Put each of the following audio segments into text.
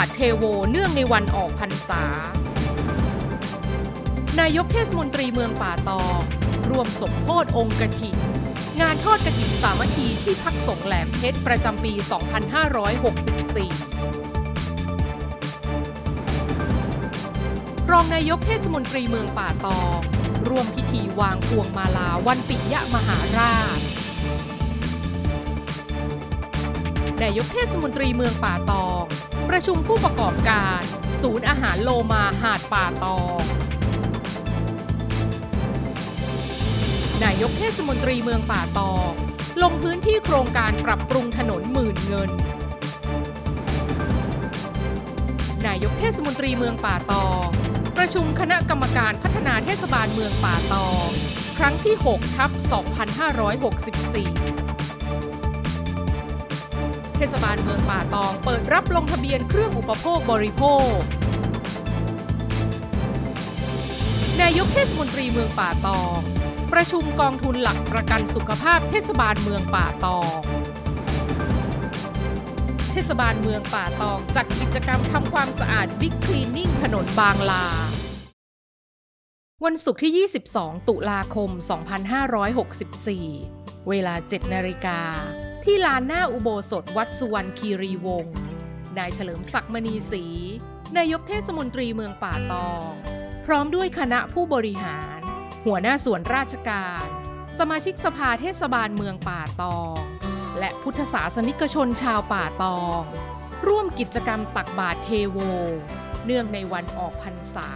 าตรเทโวเนื่องในวันออกพรรษา นายกเทศมนตรีเมืองป่าตองร่วมสมโพธองค์กฐิน งานทอดกฐินสามัคคีที่พักสงแหลมเพชรประจำปี 2564 รองนายกเทศมนตรีเมืองป่าตองร่วมพิธีวางพวงมาลาวันปิยมหาราชนายกเทศมนตรีเมืองป่าตอง ประชุมผู้ประกอบการ ศูนย์อาหารโลมาหาดป่าตองนายกเทศมนตรีเมืองป่าตองลงพื้นที่โครงการปรับปรุงถนนหมื่นเงิน นายกเทศมนตรีเมืองป่าตองประชุมคณะกรรมการพัฒนาเทศบาลเมืองป่าตองครั้งที่ 6 ทับ 2564 เทศบาลเมืองป่าตองเปิดรับลงทะเบียนเครื่องอุปโภคบริโภคนายกเทศมนตรีเมืองป่าตอง ประชุมกองทุนหลักประกันสุขภาพเทศบาลเมืองป่าตอง เทศบาลเมืองป่าตองจัดกิจกรรมทำความสะอาดบิ๊กคลีนนิ่งถนนบางลา วันศุกร์ที่ 22 ตุลาคม 2564 เวลา 7 นาฬิกา ที่ลานหน้าอุโบสถวัดสุวรรณคีรีวงศ์นายเฉลิมศักดิ์มณีศรีนายกเทศมนตรีเมืองป่าตอง พร้อมด้วยคณะผู้บริหาร หัวหน้าส่วนราชการ สมาชิกสภาเทศบาลเมืองป่าตอง และพุทธศาสนิกชนชาวป่าตอง ร่วมกิจกรรมตักบาตรเทโว เนื่องในวันออกพรรษา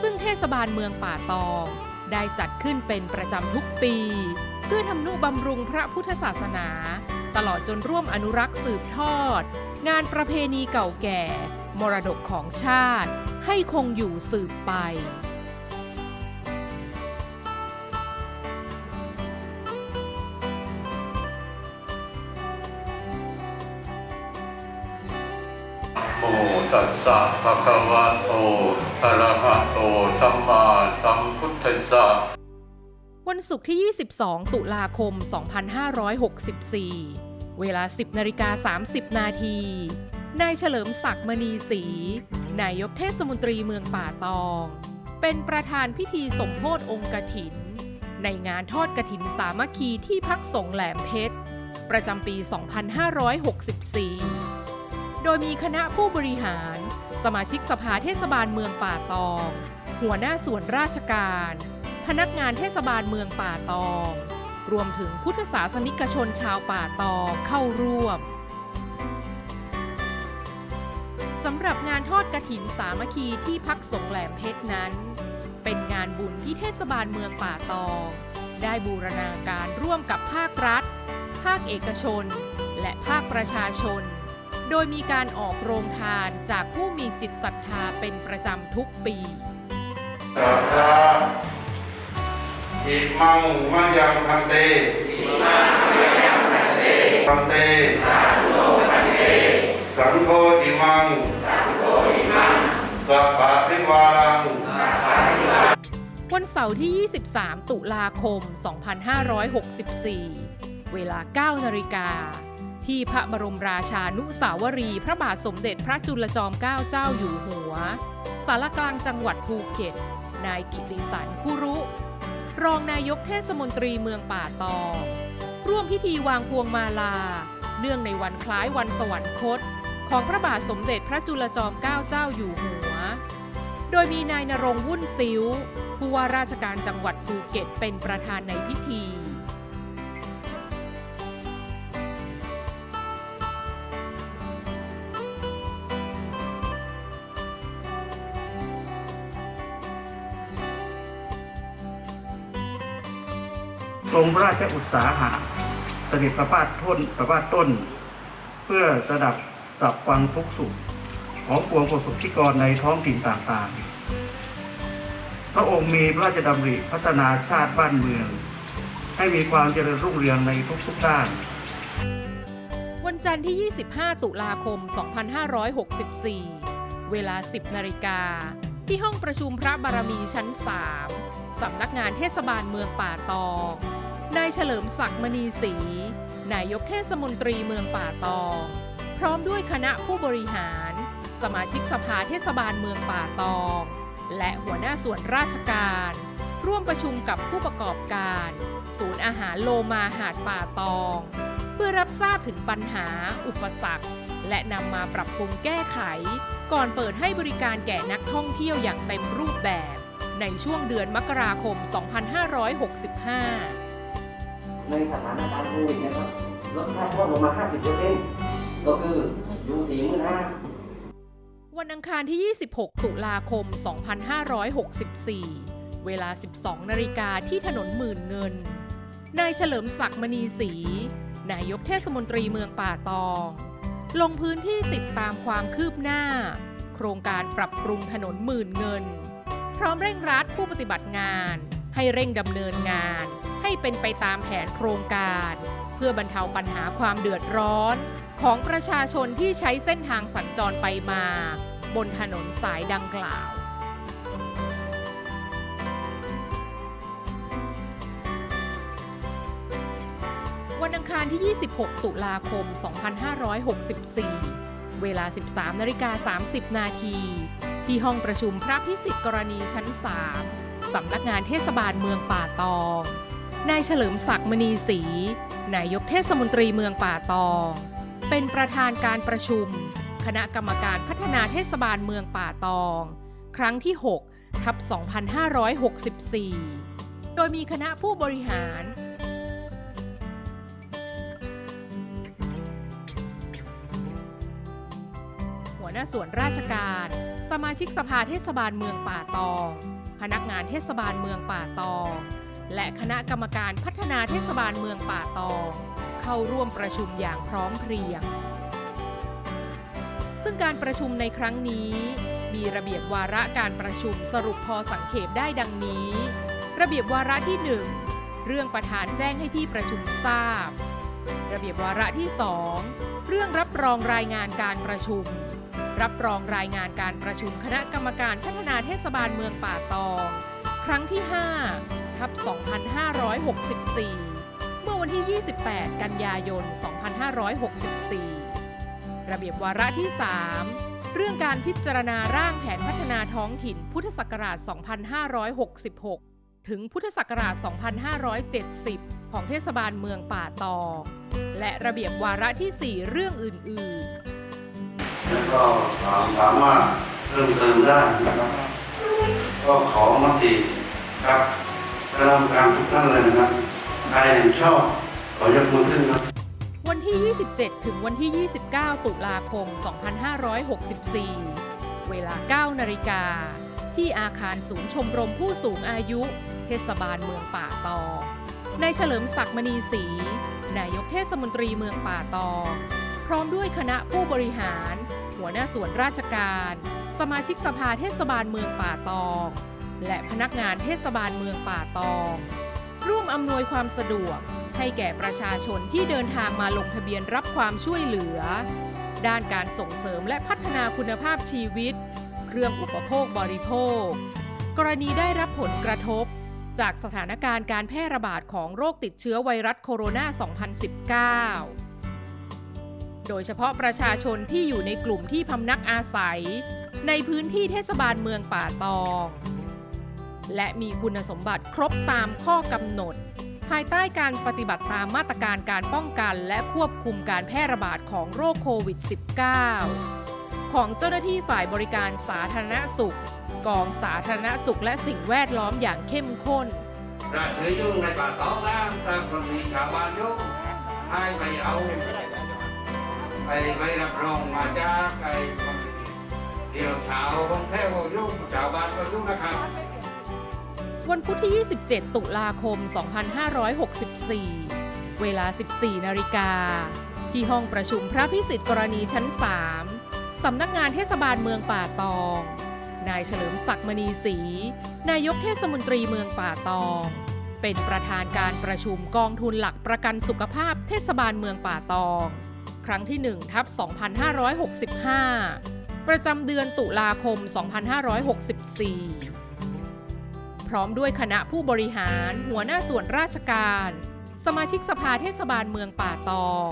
ซึ่งเทศบาลเมืองป่าตอง ได้จัดขึ้นเป็นประจำทุกปี พื่อทำนุบำรุงพระพุทธศาสนา ตลอดจนร่วมอนุรักษ์สืบทอด งานประเพณีเก่าแก่ มรดกของชาติ ให้คงอยู่สืบไปโมตัสสะภะคะวะโตอะระหะโต สัมมาสัมพุทธัสสะ วันศุกร์ที่ 22 ตุลาคม 2564 เวลา 10นาฬิกา30 นาที นายเฉลิมศักดิ์มณีศรีนายกเทศมนตรีเมืองป่าตอง เป็นประธานพิธีสมโพธิองค์กฐิน ในงานทอดกฐินสามัคคีที่พักสงแหลมเพชร ประจำปี 2564 โดยมีคณะผู้บริหาร สมาชิกสภาเทศบาลเมืองป่าตอง หัวหน้าส่วนราชการ พนักงานเทศบาลเมืองป่าตอง รวมถึงพุทธศาสนิกชนชาวป่าตองเข้าร่วมสำหรับงานทอดกระถินสามัคคีที่พักสงแหลมเพชรนั้น เป็นงานบุญที่เทศบาลเมืองป่าตอง ได้บูรณาการร่วมกับภาครัฐ ภาคเอกชน และภาคประชาชน โดยมีการออกโรงทานจากผู้มีจิตศรัทธาเป็นประจำทุกปี อิมังมะยังพันเตอิมังมะยังพันเตพันเตสังโฆพันเตสังโฆอิมังสังโฆอิมังสัพพะริวารังวันเสาร์ที่ 23 ตุลาคม 2564 เวลา 9 นาฬิกา ที่พระบรมราชานุสาวรีพระบาทสมเด็จพระจุลจอมเกล้าเจ้าอยู่หัว สารกลางจังหวัดภูเก็ต นายกิติสันคุรุ รองนายกเทศมนตรีเมืองป่าตองร่วมพิธีวางพวงมาลา เนื่องในวันคล้ายวันสวรรคต ของพระบาทสมเด็จพระจุลจอมเกล้าเจ้าอยู่หัว โดยมีนายนรงวุ่นซิ้วผู้ว่าราชการจังหวัดภูเก็ตเป็นประธานในพิธี รงพระราชอุตสาหะเสด็จประพาสต้นประพาสต้น เพื่อสดับสับฟังทุกสุขของปวงประสบนิกรในท้องถิ่นต่างๆ พระองค์มีพระราชดำริพัฒนาชาติบ้านเมือง ให้มีความเจริญรุ่งเรืองในทุกๆด้านวันจันทร์ที่ 25 ตุลาคม 2564 เวลา 10 นาฬิกา ที่ห้องประชุมพระบารมีชั้น 3 สำนักงานเทศบาลเมืองป่าตอง นายเฉลิมศักดิ์มณีศรีนายกเทศมนตรีเมืองป่าตอง พร้อมด้วยคณะผู้บริหาร สมาชิกสภาเทศบาลเมืองป่าตอง และหัวหน้าส่วนราชการ ร่วมประชุมกับผู้ประกอบการ ศูนย์อาหารโลมาหาดป่าตอง เพื่อรับทราบถึงปัญหา อุปสรรค และนำมาปรับปรุงแก้ไข ก่อนเปิดให้บริการแก่นักท่องเที่ยวอย่างเต็มรูปแบบ ในช่วงเดือนมกราคม 2565 ในสถานการณ์โควิดนะครับลดค่าโทษลงมา 50%ก็คืออยู่ที่มื่นห้าวันอังคารที่ 26 ตุลาคม 2564 เวลา 12 นาฬิกาที่ถนนหมื่นเงิน นายเฉลิมศักดิ์มณีศรี นายกเทศมนตรีเมืองป่าตอง ลงพื้นที่ติดตามความคืบหน้า โครงการปรับปรุงถนนหมื่นเงิน พร้อมเร่งรัดผู้ปฏิบัติงานให้เร่งดำเนินงาน ให้เป็นไปตามแผนโครงการ เพื่อบรรเทาปัญหาความเดือดร้อน ของประชาชนที่ใช้เส้นทางสัญจรไปมา บนถนนสายดังกล่าววันอังคารที่ 26 ตุลาคม 2564 เวลา 13นาฬิกา30 นาที ที่ห้องประชุมพระพิสิทธิ์กรณีชั้น 3 สำนักงานเทศบาลเมืองป่าตอง นายเฉลิมศักดิ์มณีศรีนายกเทศมนตรีเมืองป่าตอง เป็นประธานการประชุม คณะกรรมการพัฒนาเทศบาลเมืองป่าตอง ครั้งที่ 6 ทับ 2564 โดยมีคณะผู้บริหาร หัวหน้าส่วนราชการ สมาชิกสภาเทศบาลเมืองป่าตอง พนักงานเทศบาลเมืองป่าตอง และคณะกรรมการพัฒนาเทศบาลเมืองป่าตอง เข้าร่วมประชุมอย่างพร้อมเพรียง ซึ่งการประชุมในครั้งนี้ มีระเบียบวาระการประชุมสรุปพอสังเขปได้ดังนี้ ระเบียบวาระที่ 1 เรื่องประธานแจ้งให้ที่ประชุมทราบ ระเบียบวาระที่ 2 เรื่องรับรองรายงานการประชุม รับรองรายงานการประชุมคณะกรรมการพัฒนาเทศบาลเมืองป่าตอง ครั้งที่ 5 ทับ2564 เมื่อวันที่ 28 กันยายน 2564 ระเบียบวาระที่ 3 เรื่องการพิจารณาร่างแผนพัฒนาท้องถิ่นพุทธศักราช 2566 ถึงพุทธศักราช 2570 ของเทศบาลเมืองป่าตองและระเบียบวาระที่ 4 เรื่องอื่น ๆแล้วก็ถามสามารถเพิ่มเติมได้นะครับ ก็ขอมติครับ คณะกรรมการทุกท่านเลยนะครับใครเห็นชอบขอยกมือขึ้นครับวันที่ 27 ถึงวันที่ 29 ตุลาคม 2564 เวลา 9 นาฬิกา ที่อาคารศูนย์ชมรมผู้สูงอายุ เทศบาลเมืองป่าตองนายเฉลิมศักดิ์มณีศรี นายกเทศมนตรีเมืองป่าตองพร้อมด้วยคณะผู้บริหาร หัวหน้าส่วนราชการ สมาชิกสภาเทศบาลเมืองป่าตอง และพนักงานเทศบาลเมืองป่าตอง ร่วมอำนวยความสะดวกให้แก่ประชาชนที่เดินทางมาลงทะเบียนรับความช่วยเหลือ ด้านการส่งเสริมและพัฒนาคุณภาพชีวิต เครื่องอุปโภคบริโภค กรณีได้รับผลกระทบ จากสถานการณ์การแพร่ระบาดของโรคติดเชื้อไวรัสโคโรนา 2019 โดยเฉพาะประชาชนที่อยู่ในกลุ่มที่พำนักอาศัย ในพื้นที่เทศบาลเมืองป่าตอง และมีคุณสมบัติครบตามข้อกำหนด ภายใต้การปฏิบัติตามมาตรการการป้องกันและควบคุมการแพร่ระบาดของโรคโควิด -19 ของเจ้าหน้าที่ฝ่ายบริการสาธารณสุข กองสาธารณสุขและสิ่งแวดล้อมอย่างเข้มข้นระถือยุ่งในป่าตองนะพระคนมีชาวบ้านยุ่งให้ไปเอาไปไปรับรองมาจากไอ้เดี๋ยวชาวบางแถวยุ่งชาวบ้านก็ยุ่งนะครับ วันพุธที่ 27 ตุลาคม 2564 เวลา 14 นาฬิกา ที่ห้องประชุมพระพิสิทธิ์กรณีชั้น 3 สำนักงานเทศบาลเมืองป่าตอง นายเฉลิมศักดิ์มณีศรี นายกเทศมนตรีเมืองป่าตอง เป็นประธานการประชุมกองทุนหลักประกันสุขภาพเทศบาลเมืองป่าตอง ครั้งที่1ทับ2565 ประจำเดือนตุลาคม 2564 ร้อมด้วยคณะผู้บริหาร หัวหน้าส่วนราชการ สมาชิกสภาเทศบาลเมืองป่าตอง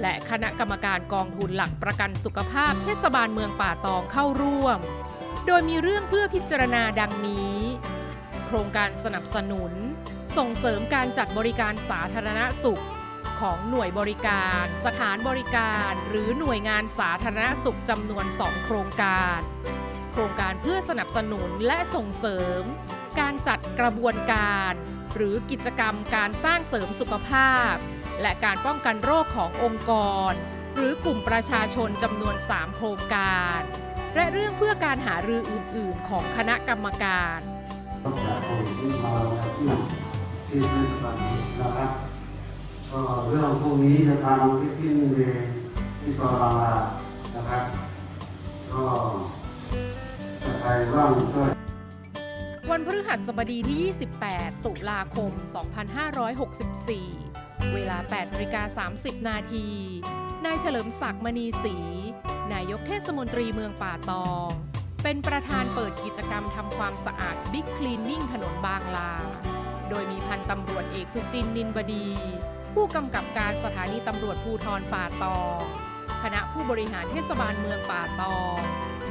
และคณะกรรมการกองทุนหลักประกันสุขภาพเทศบาลเมืองป่าตองเข้าร่วม โดยมีเรื่องเพื่อพิจารณาดังนี้ โครงการสนับสนุน ส่งเสริมการจัดบริการสาธารณสุขของหน่วยบริการ สถานบริการ หรือหน่วยงานสาธารณสุขจำนวน 2 โครงการ โครงการเพื่อสนับสนุนและส่งเสริม การจัดกระบวนการ หรือกิจกรรมการสร้างเสริมสุขภาพ และการป้องกันโรคขององค์กร หรือกลุ่มประชาชนจำนวน 3 โครงการ และเรื่องเพื่อการหารืออื่น ๆ ของคณะกรรมการต้องจากโควิดที่มาที่ที่เทศบาลนะครับก็เรื่องพวกนี้จะทำที่ที่ในที่ซอยบางลานะครับ ก็ถ้าใครว่างก็ วันพฤหัสบดีที่ 28 ตุลาคม 2564 เวลา8นาฬิกา30 นาที นายเฉลิมศักดิ์มณีศรี นายกเทศมนตรีเมืองป่าตอง เป็นประธานเปิดกิจกรรมทำความสะอาดบิ๊กคลีนนิ่งถนนบางลา โดยมีพันตำรวจเอกสุจินนินบดี ผู้กำกับการสถานีตำรวจภูทรป่าตอง คณะผู้บริหารเทศบาลเมืองป่าตอง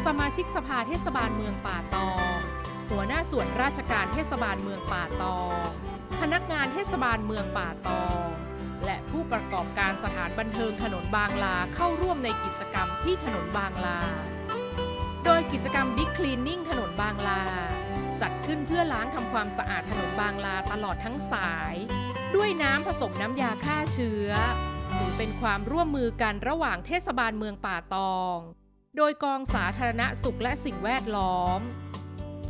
สมาชิกสภาเทศบาลเมืองป่าตอง หัวหน้าส่วนราชการเทศบาลเมืองป่าตอง พนักงานเทศบาลเมืองป่าตอง และผู้ประกอบการสถานบันเทิงถนนบางลาเข้าร่วมในกิจกรรมที่ถนนบางลา โดยกิจกรรม Big Cleaning ถนนบางลา จัดขึ้นเพื่อล้างทำความสะอาดถนนบางลาตลอดทั้งสาย ด้วยน้ำผสมน้ำยาฆ่าเชื้อถือเป็นความร่วมมือกันระหว่างเทศบาลเมืองป่าตอง โดยกองสาธารณสุขและสิ่งแวดล้อม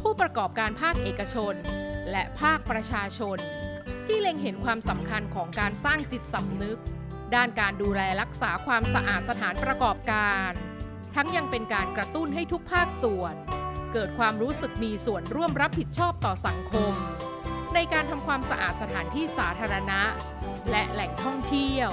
ผู้ประกอบการภาคเอกชน และภาคประชาชน ที่เล็งเห็นความสำคัญของการสร้างจิตสำนึก ด้านการดูแลรักษาความสะอาดสถานประกอบการ ทั้งยังเป็นการกระตุ้นให้ทุกภาคส่วน เกิดความรู้สึกมีส่วนร่วมรับผิดชอบต่อสังคม ในการทำความสะอาดสถานที่สาธารณะ และแหล่งท่องเที่ยว